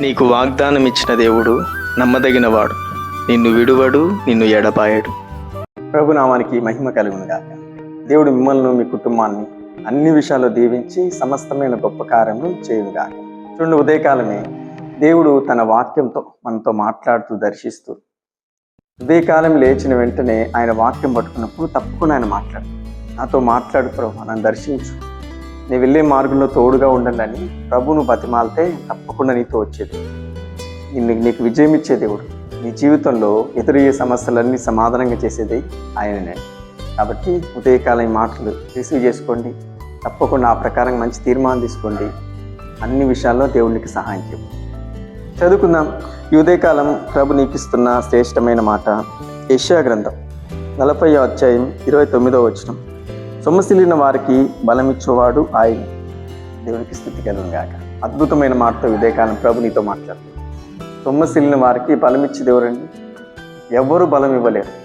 నీకు వాగ్దానం ఇచ్చిన దేవుడు నమ్మదగినవాడు. నిన్ను విడువడు నిన్ను ఎడపాయడు ప్రభు నామానికి మహిమ కలుగునుగాక దేవుడు మిమ్మల్ని మీ కుటుంబాన్ని అన్ని విషయాల్లో దీవించి సమస్తమైన గొప్ప కార్యము చేయును చూడండి ఉదయకాలమే దేవుడు తన వాక్యంతో మనతో మాట్లాడుతూ దర్శిస్తూ ఉదయకాలం లేచిన వెంటనే ఆయన వాక్యం పట్టుకున్నప్పుడు తప్పకుండా ఆయన మాట్లాడు. నాతో మాట్లాడు ప్రభు నన్ను దర్శించు. నీ వెళ్ళే మార్గంలో తోడుగా ఉండండి అని ప్రభువును బతిమాలితే తప్పకుండా నీతో వచ్చేది. నిన్ను నీకు విజయం ఇచ్చే దేవుడు. నీ జీవితంలో ఎదురయ్యే సమస్యలన్నీ సమాధానంగా చేసేది ఆయననే. కాబట్టి ఉదయకాలం ఈ మాటలు రిసీవ్ చేసుకోండి. తప్పకుండా ఆ ప్రకారం మంచి తీర్మానం తీసుకోండి. అన్ని విషయాల్లో దేవునికి సహాయం చేయండి. చదువుకుందాం. ఈ ఉదయకాలం ప్రభు నీకు ఇస్తున్న శ్రేష్టమైన మాట యష్యా గ్రంథం నలభై అధ్యాయం ఇరవై తొమ్మిదో వచనం. సొమ్మసిల్లిన వారికి బలమిచ్చేవాడు ఆయన. దేవునికి స్థితి కలుగుగాక అద్భుతమైన మాటతో ఈ ఉదయకాలం ప్రభు నీతో మాట్లాడు సొమ్మసిల్లిన వారికి బలం ఎవరండి ఎవరు బలం ఇవ్వలేరు.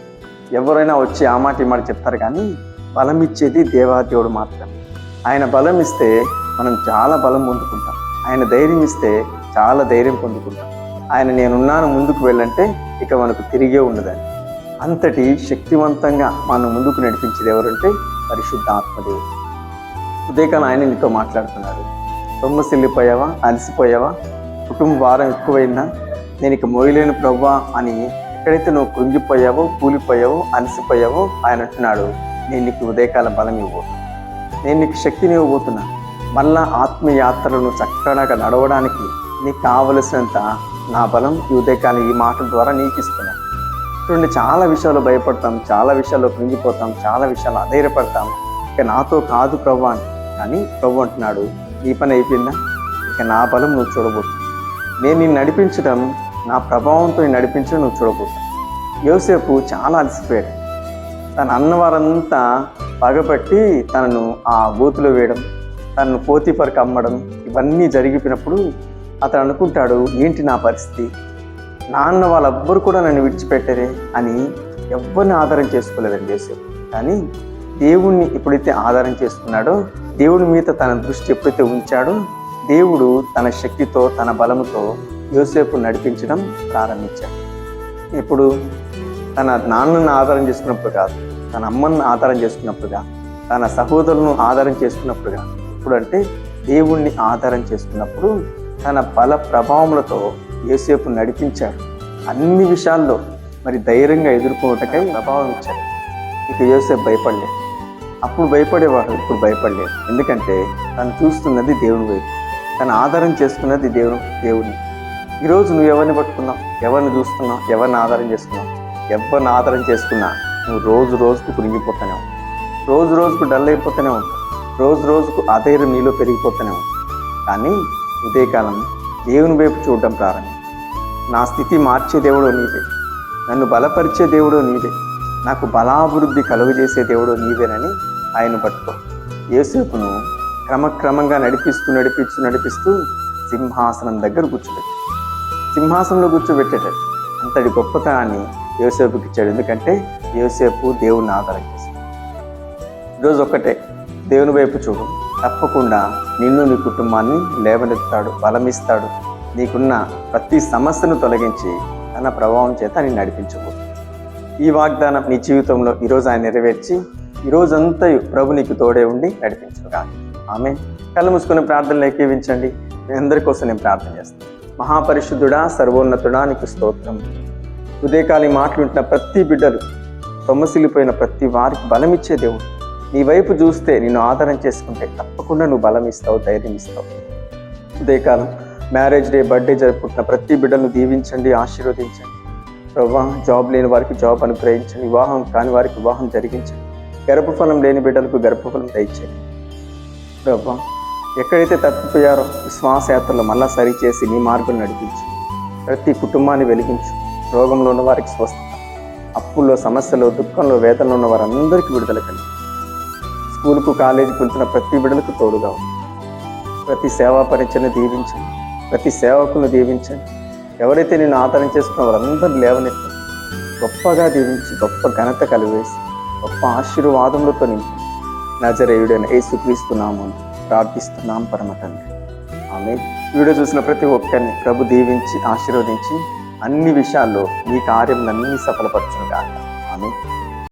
ఎవరైనా వచ్చి ఆ మాట ఈ మాట చెప్తారు కానీ బలం ఇచ్చేది దేవాదేవుడు మాత్రమే. ఆయన బలం ఇస్తే మనం చాలా బలం పొందుకుంటాం. ఆయన ధైర్యం ఇస్తే చాలా ధైర్యం పొందుకుంటాం. ఆయన నేనున్నాను ముందుకు వెళ్ళంటే ఇక మనకు తిరిగే ఉండదని అంతటి శక్తివంతంగా మనం ముందుకు నడిపించేది ఎవరంటే పరిశుద్ధ ఉదయకాల ఉదయకాలం ఆయన నీతో మాట్లాడుతున్నాడు సొమ్మసిల్లిపోయావా అలసిపోయావా? కుటుంబ భారం ఎక్కువైందా? నేను ఇక మోయలేను ప్రవ్వా అని ఎక్కడైతే నువ్వు కృంగిపోయావో కూలిపోయావో అలసిపోయావో ఆయన అంటున్నాడు నేను నీకు ఉదయకాల బలం ఇవ్వబోతున్నా నేను నీకు శక్తిని ఇవ్వబోతున్నా. మళ్ళా ఆత్మయాత్రలను చక్కగా నడవడానికి నీకు కావలసినంత నా బలం ఈ ఉదయకాలం ఈ మాటల ద్వారా నీకు ఇస్తున్నాను చూడండి చాలా విషయాలు భయపడతాం చాలా విషయాల్లో కృంగిపోతాం చాలా విషయాలు అధైర్యపడతాం. ఇక నాతో కాదు ప్రభు అని. కానీ ప్రభు అంటున్నాడు నీ పని అయిపోయిందా? ఇక నా బలం నువ్వు చూడబోతు నేను నిన్ను నడిపించడం నా ప్రభావంతో నడిపించడం నువ్వు చూడబోతు యోసేపు చాలా అలసిపోయాడు. తన అన్నవారంతా పగబట్టి తనను ఆ బూతులో వేయడం తనను పోతీపరికి అమ్మడం ఇవన్నీ జరిగిపోయినప్పుడు అతను అనుకుంటాడు ఏంటి నా పరిస్థితి? నాన్న వాళ్ళెవ్వరు కూడా నన్ను విడిచిపెట్టరే అని ఎవరిని ఆధారం చేసుకోలేదండి యేసు కానీ దేవుణ్ణి ఎప్పుడైతే ఆధారం చేసుకున్నాడో దేవుడి మీద తన దృష్టి ఎప్పుడైతే ఉంచాడో దేవుడు తన శక్తితో తన బలముతో యోసేపు నడిపించడం ప్రారంభించాడు. ఇప్పుడు తన నాన్నను ఆధారం చేసుకున్నప్పుడు కాదు తన అమ్మను ఆధారం చేసుకున్నప్పుడు కాదు తన సహోదరులను ఆధారం చేసుకున్నప్పుడు కాదు. ఇప్పుడు అంటే దేవుణ్ణి ఆధారం చేసుకున్నప్పుడు తన బల ప్రభావములతో యేసేపు నడిపించారు. అన్ని విషయాల్లో మరి ధైర్యంగా ఎదుర్కోవటకై ప్రభావం ఇచ్చారు. ఇక యోసేపు భయపడలేదు. అప్పుడు భయపడేవాడు ఇప్పుడు భయపడలేదు. ఎందుకంటే తను చూస్తున్నది దేవుని వైపు. తను ఆధారం చేసుకున్నది దేవుని దేవుని. ఈరోజు నువ్వు ఎవరిని పట్టుకున్నావు? ఎవరిని చూస్తున్నావు? ఎవరిని ఆధారం చేసుకున్నావు? ఎవరిని ఆధారం చేసుకున్నా నువ్వు రోజు రోజుకు కురిగిపోతూనే ఉంటావు రోజు రోజుకు డల్ అయిపోతూనే ఉంటావు రోజు రోజుకు అధైర్యం నీలో పెరిగిపోతూనే ఉంటావు కానీ ఉదయకాలం దేవుని వైపు చూడడం ప్రారంభం. నా స్థితి మార్చే దేవుడు నీవే. నన్ను బలపరిచే దేవుడు నీవే. నాకు బలాభివృద్ధి కలుగజేసే దేవుడు నీవేనని ఆయన పట్టుకో. యేసేపును క్రమక్రమంగా నడిపిస్తూ నడిపిస్తూ నడిపిస్తూ సింహాసనం దగ్గర కూర్చోబెట్టి. సింహాసనంలో కూర్చోబెట్టేటట్టు అంతటి గొప్పతనాన్ని యోసేపుకి ఇచ్చాడు. ఎందుకంటే యోసేపు దేవుణ్ణి ఆధారం చేశాడు. ఈరోజు ఒక్కటే. దేవుని వైపు చూడు. తప్పకుండా నిన్ను నీ కుటుంబాన్ని లేవనెత్తాడు బలమిస్తాడు. నీకున్న ప్రతి సమస్యను తొలగించి తన ప్రభావం చేత నేను నడిపించబోతుంది ఈ వాగ్దానం నీ జీవితంలో ఈరోజు ఆయన నెరవేర్చి ఈ రోజంతా ప్రభు నీకు తోడే ఉండి నడిపించుగా ఆమె కళ్ళు మూసుకుని ప్రార్థనలు ఏకీవించండి. మీ అందరి కోసం నేను ప్రార్థన చేస్తాను. మహాపరిశుద్ధుడా సర్వోన్నతుడా నీకు స్తోత్రం. ఉదయకాలి మాట్లాడుతున్న ప్రతి బిడ్డలు తొమ్మసిలిపోయిన ప్రతి వారికి బలమిచ్చే దేవుడు. నీ వైపు చూస్తే నిన్ను ఆదరం చేసుకుంటే తప్పకుండా నువ్వు బలం ఇస్తావు ధైర్యం ఇస్తావు. ఉదయకాలం మ్యారేజ్ డే బర్త్డే జరుపుకుంటున్న ప్రతి బిడ్డను దీవించండి ఆశీర్వదించండి. ప్రభా జాబ్ లేని వారికి జాబ్ అనుగ్రహించండి వివాహం కాని వారికి వివాహం జరిగించండి. గర్భఫలం లేని బిడ్డలకు గర్భఫలం దయచేయండి. ప్రభా ఎక్కడైతే తప్పిపోయారో విశ్వాసయాత్రలో మళ్ళా సరిచేసి నీ మార్గం నడిపించు. ప్రతి కుటుంబాన్ని వెలిగించు. రోగంలో ఉన్న వారికి స్వస్థత అప్పుల్లో సమస్యలో దుఃఖంలో వేదనలో ఉన్న వారందరికీ విడుదల కలిగి స్కూల్కు కాలేజీకి వెళ్తున్న ప్రతి బిడ్డలకు తోడుగా ప్రతి సేవా పరిచయను దీవించండి ప్రతి సేవకులను దీవించండి ఎవరైతే నేను ఆదరణ చేసుకున్న వారందరూ లేవనెత్తి. గొప్పగా దీవించి. గొప్ప ఘనత కలివేసి గొప్ప ఆశీర్వాదములతో నింపి. నజరేయుడైన యేసుక్రీస్తు ప్రార్థిస్తున్నాం పరమ తండ్రి. ఆమె వీడియో చూసిన ప్రతి ఒక్కరిని ప్రభు దీవించి ఆశీర్వదించి అన్ని విషయాల్లో మీ కార్యములన్నీ సఫలపరచును కాక ఆమె